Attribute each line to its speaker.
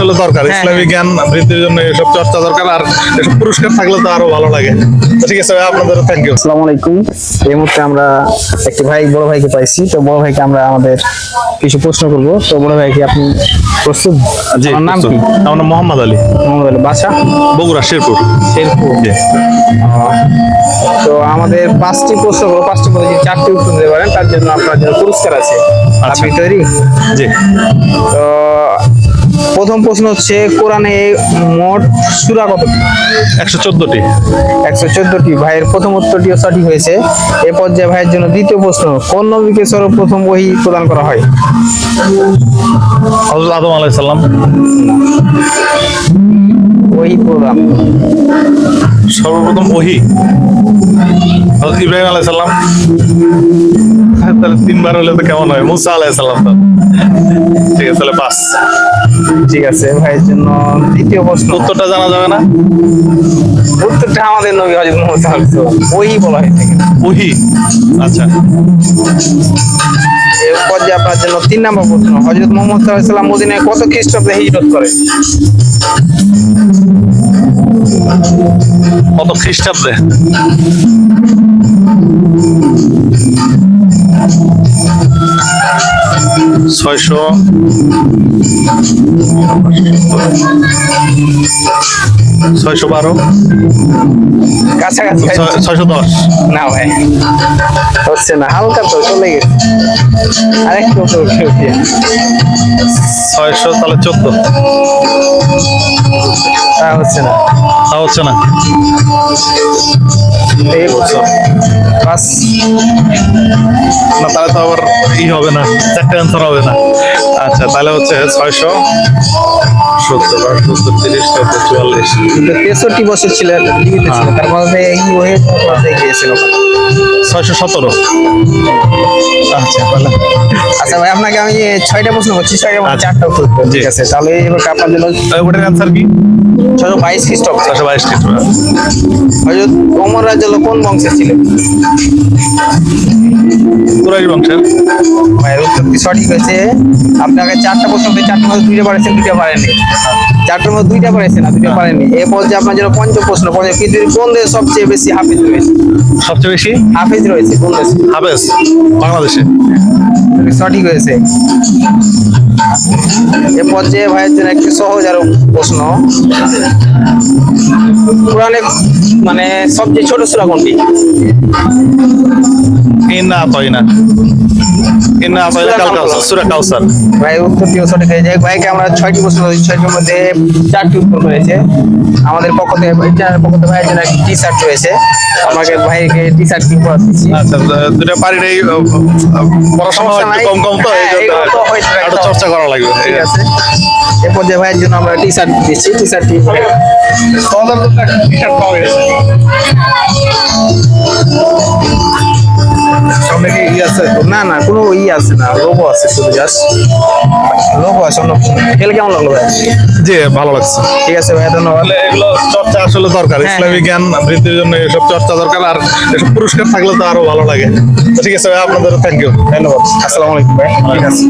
Speaker 1: আসলে দরকার
Speaker 2: হ্যাঁ,
Speaker 1: ইসলামী জ্ঞান বৃদ্ধির জন্য এসব চর্চা দরকার আর এসব পুরস্কার থাকলে তো আরও ভালো লাগে। তো ঠিক আছে ভাই আপনাদের থ্যাংক ইউ
Speaker 2: আসসালামু আলাইকুম। এই মুহূর্তে আমরা একটি ভাই বড় ভাইকে পাইছি। তো বড় ভাইকে আমরা আমাদের কিছু প্রশ্ন করব। তো বড় ভাই কি আপনি প্রস্তুত?
Speaker 1: জি
Speaker 2: আমার নাম কি?
Speaker 1: আমার নাম মোহাম্মদ আলী।
Speaker 2: মোহাম্মদ আলী বাসা?
Speaker 1: বগুড়া শেরপুর।
Speaker 2: শেরপুর।
Speaker 1: জি।
Speaker 2: তো আমাদের পাঁচটি প্রশ্ন করব। পাঁচটি মধ্যে চারটি উত্তর দিতে পারেন তার জন্য আপনার জন্য পুরস্কার আছে।
Speaker 1: আচ্ছা।
Speaker 2: আপনি তৈরি?
Speaker 1: জি।
Speaker 2: তো প্রথম প্রশ্ন হচ্ছে কোরআনে মোট সূরা কত?
Speaker 1: একশো চোদ্দটি।
Speaker 2: একশো চোদ্দটি। ভাইয়ের প্রথম উত্তরটিও সঠিক হয়েছে। এ পর্যায়ে ভাইয়ের জন্য দ্বিতীয় প্রশ্ন কোন নবীকে সর্বপ্রথম ওহি প্রদান করা হয়?
Speaker 1: হজরত আদম আলাইহিস সালাম।
Speaker 2: ওহি প্রদান।
Speaker 1: সর্বপ্রথম ওহি ইব্রাহিম আলাইহিস সালাম। হ্যাঁ, তাহলে তিনবার হলে তো কেমন হয়? মুসা আলাইহিস সালাম তো ঠিক আছে তাহলে পাস
Speaker 2: ঠিক আছে ভাইয়ের জন্য দ্বিতীয় প্রশ্ন।
Speaker 1: উত্তরটা জানা যাবে না?
Speaker 2: উত্তরটা আমাদের নবী হজরত মোহাম্মদ সাল্লাল্লাহু আলাইহি ওহি বলা হয় থাকে
Speaker 1: ওহি? আচ্ছা।
Speaker 2: পর্যায়ে আপনার জন্য তিন নম্বর প্রশ্ন হজরত মোহাম্মদ সাল্লাল্লাহু আলাইহি সাল্লাম মদিনায় কত খ্রিস্টাব্দে হিজরত করে?
Speaker 1: কত খ্রিস্টাব্দে? ছয়শো। ছয়শো বারো।
Speaker 2: কাছাকাছি
Speaker 1: ছয়শো দশ।
Speaker 2: না ভাই হচ্ছে না হালকা তো চলে গেছে। আরেকটু
Speaker 1: ছয়শো তাহলে চোদ্দ।
Speaker 2: তা হচ্ছে না।
Speaker 1: হচ্ছে না।
Speaker 2: এই বছর। পাঁচ
Speaker 1: না, তাহলে তো আবার ই হবে না, চারটে অ্যান্সার হবে না। আচ্ছা তাহলে হচ্ছে ছয়শো। সত্তর সত্তর তিরিশ চোদ্দ চুয়াল্লিশ।
Speaker 2: তেষট্টি বছর ছিলেন ছিল তার মধ্যে এই হয়ে গিয়েছিল।
Speaker 1: ছয়শো সতেরো। আচ্ছা তাহলে
Speaker 2: আচ্ছা ভাই আপনাকে আমি এই ছয়টা প্রশ্ন করছি
Speaker 1: আচ্ছা।
Speaker 2: চারটা উত্তর। ঠিক আছে তাহলে এবার আপনার জন্য
Speaker 1: ওটার অ্যান্সার কি?
Speaker 2: ছয়শো বাইশ খ্রিস্টাব্দ।
Speaker 1: ছয়শো বাইশ খ্রিস্টাব্দ।
Speaker 2: হজরত ওমর রাজ্য কোন বংশে ছিলেন?
Speaker 1: কুরাইশ বংশের।
Speaker 2: সঠিক হয়েছে। আপনাকে চারটা প্রশ্ন দিয়ে চারটার মধ্যে দুইটা পারেছেন দুইটা পারেননি চারটার মধ্যে দুইটা পারেছেন আর দুইটা পারেননি এ পর্যায়ে আপনার জন্য পঞ্চম প্রশ্ন পঞ্চম পৃথিবীর কোন দেশে সবচেয়ে বেশি হাফিজ রয়েছে।
Speaker 1: সবচেয়ে বেশি?
Speaker 2: হাফিজ রয়েছে কোন দেশে
Speaker 1: হাফেজ? বাংলাদেশে?
Speaker 2: সঠিক হয়েছে। এ পর্যায়ে ভাইয়ের জন্য একটি সহজ আরও প্রশ্ন। কোরআনে মানে সবচেয়ে ছোট সূরা কোনটি?
Speaker 1: ইন্না আতাইনা ইন্না আতাইনা কাল কাউসার সূরা কাউসার।
Speaker 2: ভাই উত্তরটিও সঠিক হয়ে যায় ভাইকে আমরা ছয়টি প্রশ্ন করেছি ছয়টির মধ্যে চারটি উত্তর করেছে আমাদের পক্ষ থেকে চ্যানেলের পক্ষ থেকে ভাইয়ের জন্য একটি টি শার্ট রয়েছে। আমাকে ভাইকে টি শার্ট কিনে পড়া দিচ্ছি
Speaker 1: আচ্ছা দুটা পারি নেই পড়াশোনা
Speaker 2: সমস্যা
Speaker 1: একটু কম কম তো এই
Speaker 2: হ্যাঁ,
Speaker 1: জন্য একটু চর্চা করা লাগবে।
Speaker 2: ঠিক আছে। এ পর্যায়ে ভাইয়ের জন্য আমরা টি শার্ট দিচ্ছি টি শার্টটি
Speaker 1: সামনে কি ই আছে।
Speaker 2: না না কোনো ই আছে না লোগো আছে শুধু জাস্ট লোগো আছে অন্য কিছু খেলে কেমন লাগল ভাই?
Speaker 1: জি ভালো লাগছে।
Speaker 2: ঠিক আছে ভাই ধন্যবাদ।
Speaker 1: এগুলো চর্চা আসলে দরকার
Speaker 2: হ্যাঁ,
Speaker 1: ইসলামী
Speaker 2: হ্যাঁ।
Speaker 1: জ্ঞান বৃদ্ধির জন্য এসব চর্চা দরকার আর এসব পুরস্কার থাকলে তো আরও ভালো লাগে। ঠিক আছে ভাই আপনাদের থ্যাংক ইউ
Speaker 2: ধন্যবাদ। আসসালামু আলাইকুম ভাই। ঠিক আছে